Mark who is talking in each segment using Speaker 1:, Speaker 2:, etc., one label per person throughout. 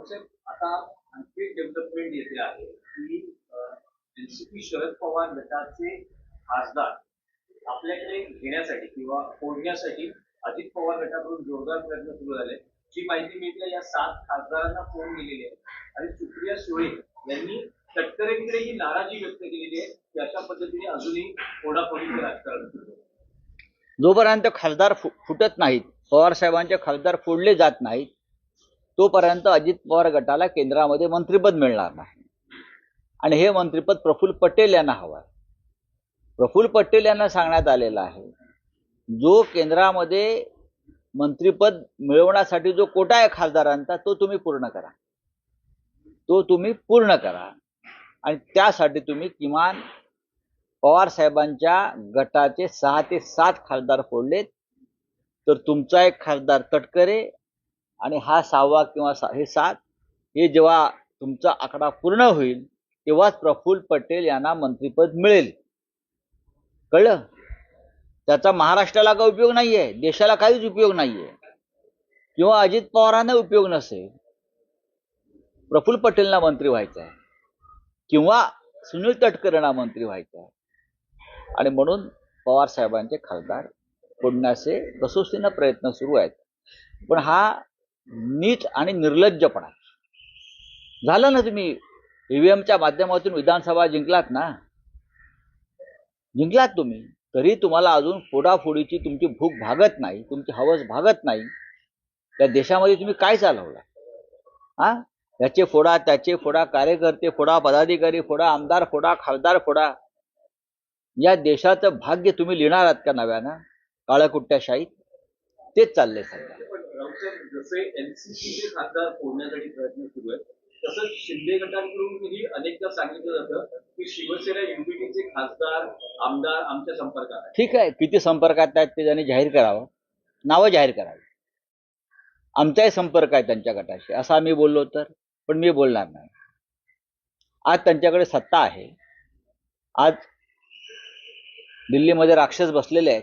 Speaker 1: Concept आता आणखी development येते आहे की एनसीपी शरद पवार गटाचे खासदार आपल्याकडे घेण्यासाठी किंवा फोडण्यासाठी अजित पवार गटाकडून जोरदार प्रयत्न सुरू झाले. जी माहिती मिळते या सात खासदारांना फोन गेलेले आहे. आणि सुप्रिया सुळे यांनी तटकरेंकडे ही नाराजी व्यक्त केलेली आहे की अशा पद्धतीने अजूनही फोडाफोडीचे राजकारण
Speaker 2: जोपर्यंत खासदार फु फुटत नाहीत पवार साहेबांचे खासदार फोडले जात नाहीत तोपर्यंत अजित पवार गटाला केंद्रामध्ये मंत्रिपद मिळणार नाही. आणि हे मंत्रिपद प्रफुल्ल पटेल यांना हवं आहे. प्रफुल्ल पटेल यांना सांगण्यात आलेलं आहे जो केंद्रामध्ये मंत्रिपद मिळवण्यासाठी जो कोटा आहे खासदारांचा तो तुम्ही पूर्ण करा. तो तुम्ही पूर्ण करा. आणि त्यासाठी तुम्ही किमान पवार साहेबांच्या गटाचे सहा ते सात खासदार फोडलेत. तर तुमचा एक खासदार तटकरे आणि हा सहावा किंवा सा हे सात हे जेव्हा तुमचा आकडा पूर्ण होईल तेव्हाच प्रफुल्ल पटेल यांना मंत्रिपद मिळेल. कळलं? त्याचा महाराष्ट्राला काही उपयोग नाही आहे देशाला काहीच उपयोग नाही आहे किंवा अजित पवारांना उपयोग नसेल. प्रफुल्ल पटेलना मंत्री व्हायचा आहे किंवा सुनील तटकरेंना मंत्री व्हायचा आहे आणि म्हणून पवार साहेबांचे खासदार फोडण्याचे कसोशीनं प्रयत्न सुरू आहेत. पण हा नीट आणि निर्लज्जपणा. झालं ना तुम्ही ईव्हीएमच्या माध्यमातून विधानसभा जिंकलात ना? जिंकलात तुम्ही. तरी तुम्हाला अजून फोडाफोडीची तुमची भूक भागत नाही तुमची हवस भागत नाही. त्या देशामध्ये तुम्ही काय चालवलं? हा याचे फोडा त्याचे फोडा कार्यकर्ते फोडा पदाधिकारी फोडा आमदार फोडा खासदार फोडा. या देशाचं भाग्य तुम्ही लिहिणार आहात का नव्यानं? काळ्याकुट्ट्याशाहीत तेच चाललंय सध्या.
Speaker 1: जसे एनसीसीचे खासदार फोडण्यासाठी प्रयत्न सुरू आहेत तसंच शिंदे गटांकडूनही अनेकदा सांगितलं जातं की शिवसेना युपीटीचे खासदार आमदार आमच्या संपर्कात आहेत.
Speaker 2: ठीक आहे किती संपर्कात आहेत ते त्यांनी जाहीर करावं. नावं जाहीर करावी. आमचाही संपर्क आहे त्यांच्या गटाशी. असा आम्ही बोललो तर पण मी बोलणार नाही. आज त्यांच्याकडे सत्ता आहे. आज दिल्लीमध्ये राक्षस बसलेले आहेत.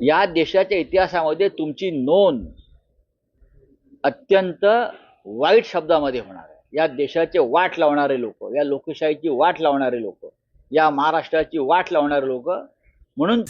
Speaker 2: या देशाच्या इतिहासामध्ये तुमची नोंद अत्यंत वाईट शब्दामध्ये होणार आहे. या देशाचे वाट लावणारे लोक या लोकशाहीची वाट लावणारे लोक या महाराष्ट्राची वाट लावणारे लोक म्हणून